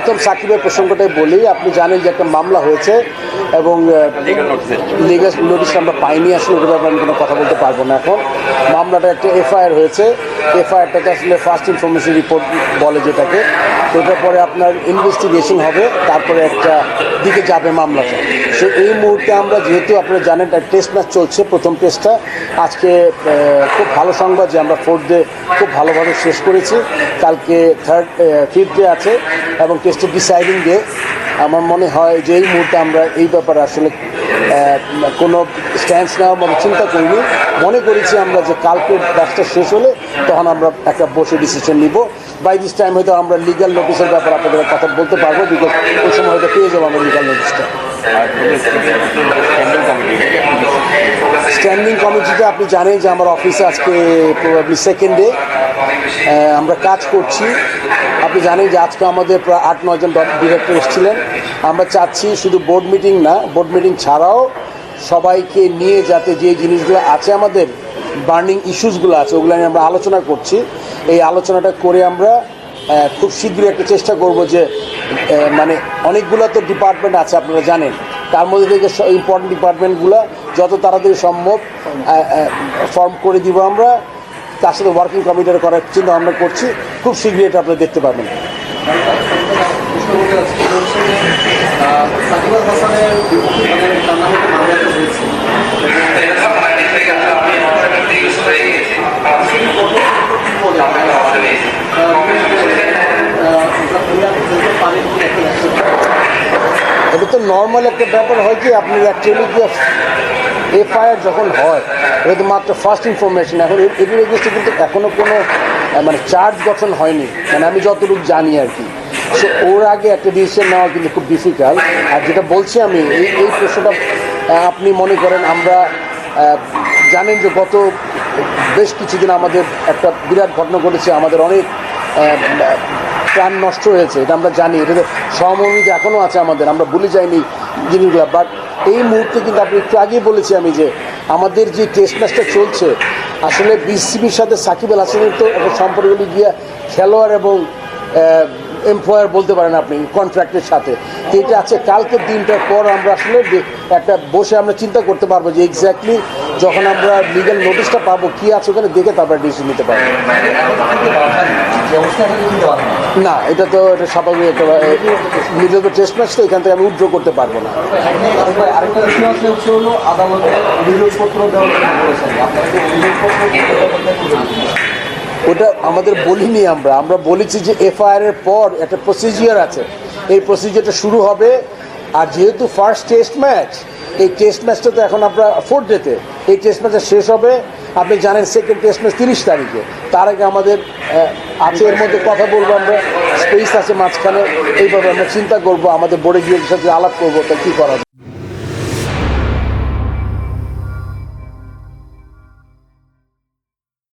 প্রথম সাকিবের প্রসঙ্গটাই বলি আপনি জানেন যে একটা মামলা হয়েছে এবং লিগাল নোটিশ আমরা পাইনি আসলে ওটা ব্যাপারে আমি কোনো কথা বলতে পারব না এখন। মামলাটা একটা এফআইআর হয়েছে। এফআইআরটাকে আসলে ফার্স্ট ইনফরমেশন রিপোর্ট বলে যেটাকে। তো পরে আপনার ইনভেস্টিগেশন হবে, তারপরে একটা দিকে যাবে মামলাটা। সো এই মুহূর্তে আমরা যেহেতু আপনারা জানেন টেস্ট ম্যাচ চলছে, প্রথম টেস্টটা আজকে খুব ভালো সংবাদ যে আমরা ফোর্থ ডে খুব ভালোভাবে শেষ করেছি। কালকে থার্ড ফিফথ ডে আছে, এবং টেস্টের ডিসাইডিং ডে আমার মনে হয় যে এই মুহূর্তে আমরা এই ব্যাপারে আসলে কোনো স্ট্যান্স নেওয়ার মানে চিন্তা করিনি। মনে করেছি আমরা যে কালকে ব্যবসা শেষ হলে তখন আমরা একটা বসে ডিসিশন নিব। বাই দিস টাইম হয়তো আমরা লিগাল নোটিশের ব্যাপারে আপনাদের কথা বলতে পারব বিকজ ওই সময় হয়তো পেয়ে যাব আমরা লিগাল নোটিশটা স্ট্যান্ডিং আপনি জানেন যে আমার অফিসে আজকে প্রবাবলি সেকেন্ড ডে আমরা কাজ করছি। আপনি জানেন যে আজকে আমাদের প্রায় আট নয়জন ডিরেক্টর এসেছিলেন। আমরা চাচ্ছি শুধু বোর্ড মিটিং না বোর্ড মিটিং ছাড়াও সবাইকে নিয়ে যাতে যে জিনিসগুলো আছে আমাদের বার্নিং ইস্যুসগুলো আছে, ওগুলো নিয়ে আমরা আলোচনা করছি। এই আলোচনাটা করে আমরা খুব শীঘ্রই একটা চেষ্টা করব যে মানে অনেকগুলো তো ডিপার্টমেন্ট আছে, আপনারা জানেন। তার মধ্যে থেকে ইম্পর্টেন্ট ডিপার্টমেন্টগুলো যত তাড়াতাড়ি সম্ভব ফর্ম করে দিব আমরা। তার সাথে ওয়ার্কিং কমিটির করার চিন্তা আমরা করছি। খুব শীঘ্রই এটা আপনারা দেখতে পাবেন। হাসানের তো নর্মাল একটা ব্যাপার হয় কি, আপনি অ্যাকচুয়ালি এফআইআর যখন হয় এটা তো মাত্র ফার্স্ট ইনফরমেশন এখন এ- এটির এগেস্টে কিন্তু এখনও কোনো মানে চার্জ গঠন হয়নি। মানে আমি যতটুকু জানি আর কি। সো ওর আগে একটা ডিসিশন নেওয়া কিন্তু খুব ডিফিকাল্ট আর যেটা বলছি আমি, এই এই প্রশ্নটা আপনি মনে করেন আমরা জানেন যে গত বেশ কিছুদিন আমাদের একটা বিরাট ঘটনা ঘটেছে। আমাদের অনেক প্রাণ নষ্ট হয়েছে, এটা আমরা জানি, এটা সহমর্মিতা এখনও আছে আমাদের, আমরা ভুলে যাইনি জিনিসগুলো। বাট এই মুহূর্তে কিন্তু আপনি একটু আগেই বলেছি আমি যে আমাদের যে টেস্ট ম্যাচটা চলছে, আসলে বিসিবির সাথে সাকিব আল হাসানের তো সম্পর্কগুলি গিয়ে খেলোয়াড় এবং এমপ্লয়ার বলতে পারেন আপনি কন্ট্রাক্টের সাথে। তো এটা আছে, কালকের দিনটার পর আমরা আসলে একটা বসে আমরা চিন্তা করতে পারব যে এক্স্যাক্টলি যখন আমরা লিগাল নোটিশটা পাবো, কি আছে ওখানে দেখে তারপর ডিসিশন নিতে পারব। না, এটা তো এটা স্বাভাবিক একটা মিডল টেস্ট ম্যাচ তো এখান থেকে আমি উইথড্র করতে পারব না। আরেকটা হলো অভিযোগপত্র কথা বলেছেন আপনারা কি অভিযোগপত্র দিতে পারবেন? ওটা আমাদের বলিনি আমরা। আমরা বলেছি যে এফআইআর এর পর একটা প্রসিজিয়ার আছে। এই প্রসিজিয়ারটা শুরু হবে। আর যেহেতু ফার্স্ট টেস্ট ম্যাচ এই টেস্ট ম্যাচটা তো এখন আমরা ফোর্থ ডেতে এই টেস্ট ম্যাচটা শেষ হবে। আপনি জানেন সেকেন্ড টেস্ট ম্যাচ তিরিশ তারিখে। তার আগে আমাদের আছে এর মধ্যে কথা বলব আমরা। স্পেস আছে মাঝখানে। এইভাবে আমরা চিন্তা করব। আমাদের বোর্ডে গিয়ে সাথে আলাপ করব। তা কী করা।